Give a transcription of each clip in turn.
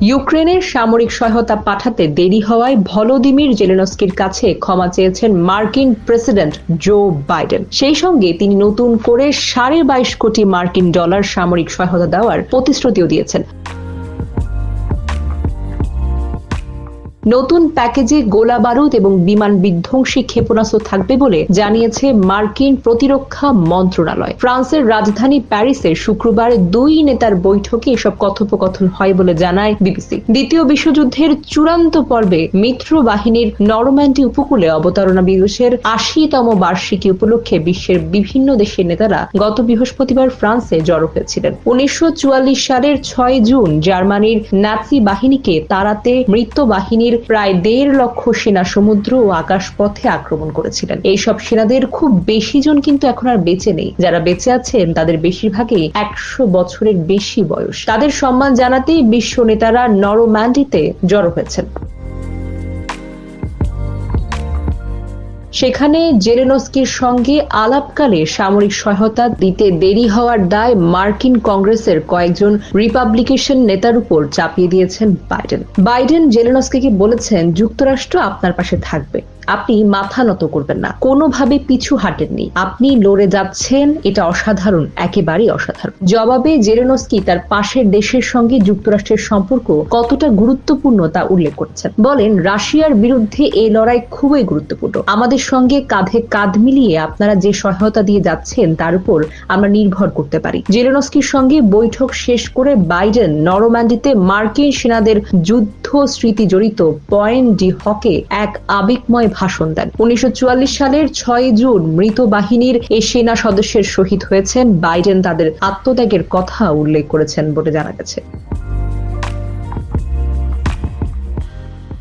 ইউক্রেনের সামরিক সহায়তা পাঠাতে দেরি হওয়ায় ভলোদিমির জেলেনস্কির কাছে ক্ষমা চেয়েছেন মার্কিন প্রেসিডেন্ট জো বাইডেন। সেই সঙ্গে তিনি নতুন করে সাড়ে বাইশ কোটি মার্কিন ডলার সামরিক সহায়তা দেওয়ার প্রতিশ্রুতিও দিয়েছেন। নতুন প্যাকেজে গোলা বারুদ এবং বিমান বিধ্বংসী ক্ষেপণাস্ত্র থাকবে বলে জানিয়েছে মার্কিন প্রতিরক্ষা মন্ত্রণালয়। ফ্রান্সের রাজধানী প্যারিসে শুক্রবার দুই নেতার বৈঠকে এসব কথোপকথন হয় বলে জানায় বিবিসি। দ্বিতীয় বিশ্বযুদ্ধের চূড়ান্ত পর্বে মিত্র বাহিনীর নরম্যান্ডি উপকূলে অবতারণা দিবসের আশিতম বার্ষিকী উপলক্ষে বিশ্বের বিভিন্ন দেশের নেতারা গত বৃহস্পতিবার ফ্রান্সে জড়ো হয়েছিলেন। উনিশশো চুয়াল্লিশ সালের ছয় জুন জার্মানির নাৎসি বাহিনীকে তাড়াতে মৃত বাহিনীর প্রায় দেড় লক্ষ সেনা সমুদ্র ও আকাশ পথে আক্রমণ করেছিলেন। এইসব সেনাদের খুব বেশি জন কিন্তু এখন আর বেঁচে নেই। যারা বেঁচে আছেন, তাদের বেশিরভাগই একশো বছরের বেশি বয়স। তাদের সম্মান জানাতেই বিশ্ব নেতারা নরম্যান্ডিতে জড়ো হয়েছেন। সেখানে জেরেনস্কির সঙ্গে আলাপকালে সামরিক সহায়তা দিতে দেরি হওয়ার দায় মার্কিন কংগ্রেসের কয়েকজন রিপাবলিকেশন নেতার উপর চাপিয়ে দিয়েছেন বাইডেন। বাইডেন জেলেনস্কিকে বলেছেন, যুক্তরাষ্ট্র আপনার পাশে থাকবে। আপনি মাথা নত করবেন না। কোনোভাবে পিছু হাঁটেননি। আপনি লড়ে যাচ্ছেন, এটা অসাধারণ, একেবারেই অসাধারণ। জবাবে জেরেনস্কি তার পাশের দেশের সঙ্গে যুক্তরাষ্ট্রের সম্পর্ক কতটা গুরুত্বপূর্ণ তা উল্লেখ করেছেন। বলেন, রাশিয়ার বিরুদ্ধে এই লড়াই খুবই গুরুত্বপূর্ণ। আমাদের সঙ্গে কাঁধে কাঁধ মিলিয়ে আপনারা যে সহায়তা দিয়ে যাচ্ছেন, তার উপর আমরা নির্ভর করতে পারি। জেলেনস্কির সঙ্গে বৈঠক শেষ করে বাইডেন নরম্যান্ডিতে মার্কিন সেনাদের যুদ্ধ স্মৃতি জড়িত পয়েন্ট ডি হকে এক আবেগময় ভাষণ দেন। উনিশশো চুয়াল্লিশ সালের ছয় জুন মৃত বাহিনীর এ সেনা সদস্যের শহীদ হয়েছেন। বাইডেন তাদের আত্মত্যাগের কথা উল্লেখ করেছেন বলে জানা গেছে।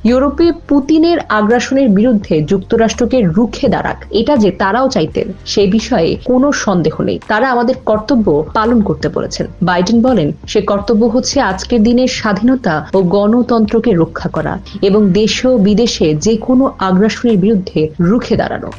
ইউরোপে পুতিনের আগ্রাসনের বিরুদ্ধে যুক্তরাষ্ট্রকে রুখে দাঁড়াক। এটা যে তারাও চাইতেন, সে বিষয়ে কোনো সন্দেহ নেই। তারা আমাদের কর্তব্য পালন করতে বলেছেন। বাইডেন বলেন, সে কর্তব্য হচ্ছে আজকের দিনের স্বাধীনতা ও গণতন্ত্রকে রক্ষা করা এবং দেশ ও বিদেশে যে কোনো আগ্রাসনের বিরুদ্ধে রুখে দাঁড়ানো।